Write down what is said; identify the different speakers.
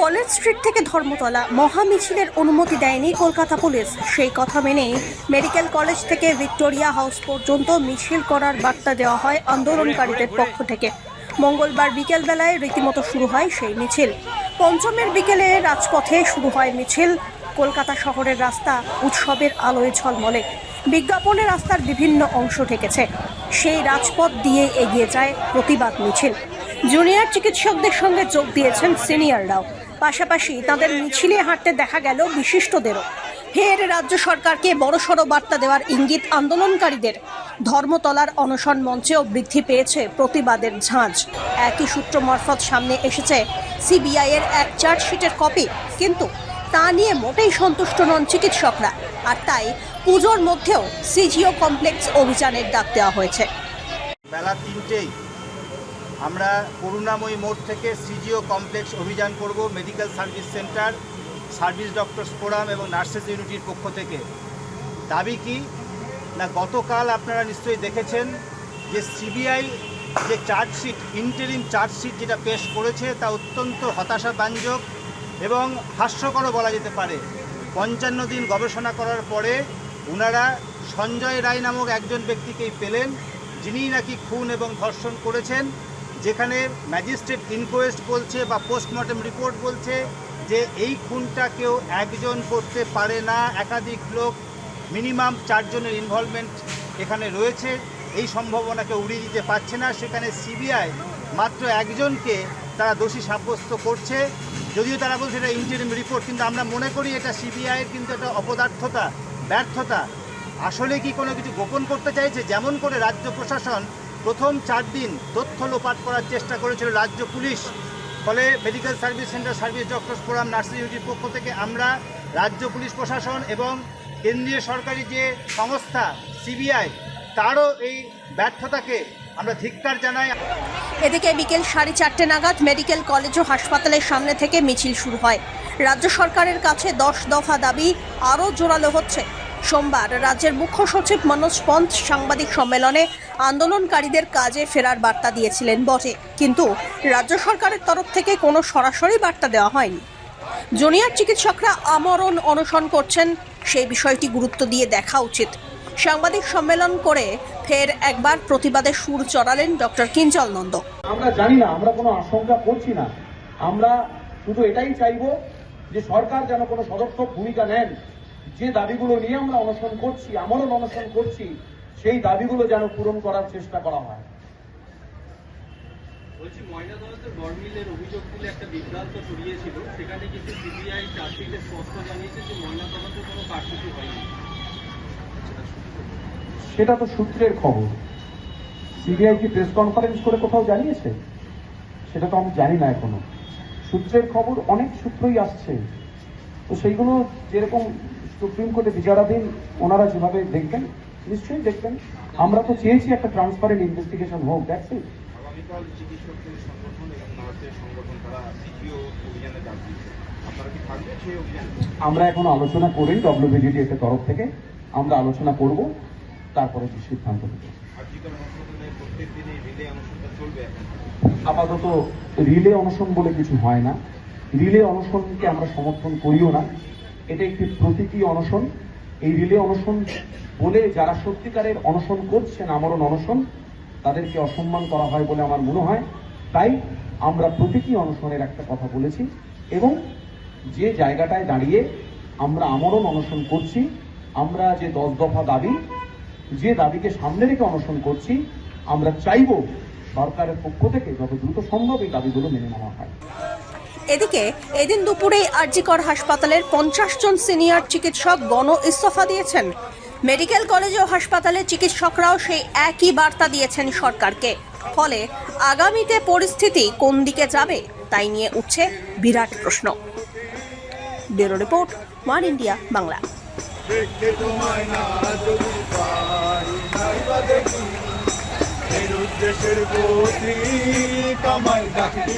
Speaker 1: College street থেকে ধর্মতলা মহা মিছিলের অনুমতি দেয়নি কলকাতা পুলিশ। সেই কথা মেনেই মেডিকেল কলেজ থেকে ভিক্টোরিয়া হাউস পর্যন্ত মিছিল করার বার্তা দেওয়া হয় আন্দোলনকারীদের পক্ষ থেকে। মঙ্গলবার বিকেলবেলায় রীতিমতো শুরু হয় সেই মিছিল। পঞ্চমের বিকেলে রাজপথে শুরু হয় মিছিল। কলকাতা শহরের রাস্তা উৎসবের আলোয় ঝলমলে। বিজ্ঞাপনে রাস্তার বিভিন্ন অংশ ঠেকেছে। সেই রাজপথ দিয়ে এগিয়ে যায় প্রতিবাদ মিছিল। জুনিয়র চিকিৎসকদের সঙ্গে যোগ দিয়েছেন সিনিয়ররাও। পাশাপাশি তাদের মিছিলে হাঁটতে দেখা গেল বিশিষ্টদেরও। ফের রাজ্য সরকারকে বড়সড় বার্তা দেওয়ার ইঙ্গিত আন্দোলনকারীদের। ধর্মতলার অনশন মঞ্চেও বৃদ্ধি পেয়েছে প্রতিবাদের ঝাঁঝ একই সূত্র মারফত সামনে এসেছে সিবিআই এর এক চার্জশিটের কপি। কিন্তু তা নিয়ে মোটেই সন্তুষ্ট নন চিকিৎসকরা। আর তাই পুজোর মধ্যেও সিজিও কমপ্লেক্স অভিযানের ডাক দেওয়া হয়েছে।
Speaker 2: বেলা তিনটেই আমরা করুণাময়ী মোড় থেকে সিজিও কমপ্লেক্স অভিযান করব medical service center, service doctors forum এবং নার্সেস ইউনিটির পক্ষ থেকে। দাবি কি? না, গতকাল আপনারা নিশ্চয়ই দেখেছেন যে সিবিআই যে চার্জশিট, ইন্টারিম চার্জশিট যেটা পেশ করেছে তা অত্যন্ত হতাশাব্যঞ্জক। এবং হাস্যকরও বলা যেতে পারে। পঞ্চান্ন দিন গবেষণা করার পরে ওনারা সঞ্জয় রায় নামক একজন ব্যক্তিকেই পেলেন, যিনি নাকি খুন এবং ধর্ষণ করেছেন, যেখানে ম্যাজিস্ট্রেট ইনকোয়েস্ট বলছে বা পোস্টমর্টম রিপোর্ট বলছে যে এই খুনটা কেউ একজন করতে পারে না, একাধিক লোক, মিনিমাম চারজনের ইনভলভমেন্ট এখানে রয়েছে। এই সম্ভাবনাকে উড়িয়ে দিতে পারছে না। সেখানে সিবিআই মাত্র একজনকে তারা দোষী সাব্যস্ত করছে। যদিও তারা বলছে এটা ইন্টারিম রিপোর্ট কিন্তু আমরা মনে করি এটা সিবিআইয়ের কিন্তু একটা অপদার্থতা, ব্যর্থতা। আসলে কি কোনো কিছু গোপন করতে চাইছে? যেমন করে রাজ্য প্রশাসন প্রথম চার দিন তথ্য লোপাট করার চেষ্টা করেছিল রাজ্য পুলিশ। ফলে medical service centre service doctors forum nursing ইউনিটির পক্ষ থেকে আমরা রাজ্য পুলিশ প্রশাসন এবং কেন্দ্রীয় সরকারি যে সংস্থা সিবিআই তারও এই ব্যর্থতাকে আমরা ধিক্কার জানাই।
Speaker 1: এদিকে বিকেল সাড়ে চারটে নাগাদ মেডিকেল কলেজ ও হাসপাতালের সামনে থেকে মিছিল শুরু হয়। রাজ্য সরকারের কাছে দশ দফা দাবি আরও জোরালো হচ্ছে। সোমবার রাজ্যের মুখ্য সচিব মনোজ পন্থ সাংবাদিক সম্মেলনে আন্দোলনকারীদের কাজে ফেরার বার্তা দিয়েছিলেন বটে। কিন্তু রাজ্য সরকারের তরফ থেকে কোনো সরাসরি বার্তা দেওয়া হয়নি। জুনিয়র চিকিৎসকরা আমরণ অনশন করছেন, সেই বিষয়টি গুরুত্ব দিয়ে দেখা উচিত। সাংবাদিক সম্মেলন করে ফের একবার প্রতিবাদে সুর চড়ালেন ডক্টর কিঞ্জল নন্দ।
Speaker 3: আমরা জানি না আমরা কোনো আশঙ্কা করছি না। আমরা শুধু এটাই চাইব যে সরকার যেন কোনো সদর্থক ভূমিকা নেন। যে দাবিগুলো নিয়ে আমরা অনশন করছি আমরও অনশন করছি সেই দাবিগুলো যেন পূরণ করার চেষ্টা করা হয়।
Speaker 4: বলছি ময়নাতদন্তের বর্মিলের অভিযোগ তুলে একটা বিভ্রান্ত ছড়িয়েছিল। সেখানে কিন্তু সিবিআই চার্জশিটে স্পষ্ট জানিয়েছে যে ময়নাতদন্তের কোনো কারচুপি হয়নি।
Speaker 3: সেটা তো সূত্রের খবর। সিবিআই কি প্রেস কনফারেন্স করে কোথাও জানিয়েছে? সেটা তো আমি জানি না এখনও। সূত্রের খবর অনেক সূত্রই আসছে। তো সেইগুলো যেরকম সুপ্রিম কোর্টে বিচারাধীন ওনারা যেভাবে দেখবেন নিশ্চয়ই দেখবেন। আমরা তো চেয়েছি একটা ট্রান্সপারেন্ট ইনভেস্টিগেশন হোক দ্যাটস ইট
Speaker 5: আগামীকাল চিকিৎসকদের সংগঠন এবং নার্সের সংগঠন তারা সিপিও অভিযানে ডাক আপনারা কি থাকবেন সেই অভিযানে?
Speaker 3: আমরা এখন আলোচনা করেই ডব্লিউবিডিটি এর তরফ থেকে। আমরা আলোচনা করব। তারপরে সিদ্ধান্ত
Speaker 5: এখন
Speaker 3: আপাতত রিলে অনশন বলে কিছু হয় না। রিলে অনশনকে আমরা সমর্থন করিও না। এটা একটি প্রতীকী অনশন। এই রিলে অনশন বলে যারা সত্যিকারের অনশন করছেন, আমরণ অনশন, তাদেরকে অসম্মান করা হয় বলে আমার মনে হয়। তাই আমরা প্রতীকী অনশনের একটা কথা বলেছি এবং যে জায়গাটায় দাঁড়িয়ে আমরা আমরণ অনশন করছি, আমরা যে দশ দফা দাবি যে দাবিকে সামনে রেখে অনশন করছি, আমরা চাইব সরকারের পক্ষ থেকে যত দ্রুত সম্ভব এই দাবিগুলো মেনে নেওয়া হয়।
Speaker 1: এদিকে, এদিন দুপুরে আরজিকর হাসপাতালের পঞ্চাশ জন সিনিয়র চিকিৎসক গণ ইস্তফা দিয়েছেন। মেডিকেল কলেজ ও হাসপাতালে চিকিৎসকরাও সেই একই বার্তা দিয়েছেন সরকারকে। ফলে আগামীতে পরিস্থিতি কোন দিকে যাবে, তাই নিয়ে উঠছে বিরাট প্রশ্ন। Bureau report, one India, Bangla.
Speaker 6: দেখতে তোমায় না যদি পাই নাইবা দেখি এর উদ্দেশ্যের প্রতি কামাই ডাকি!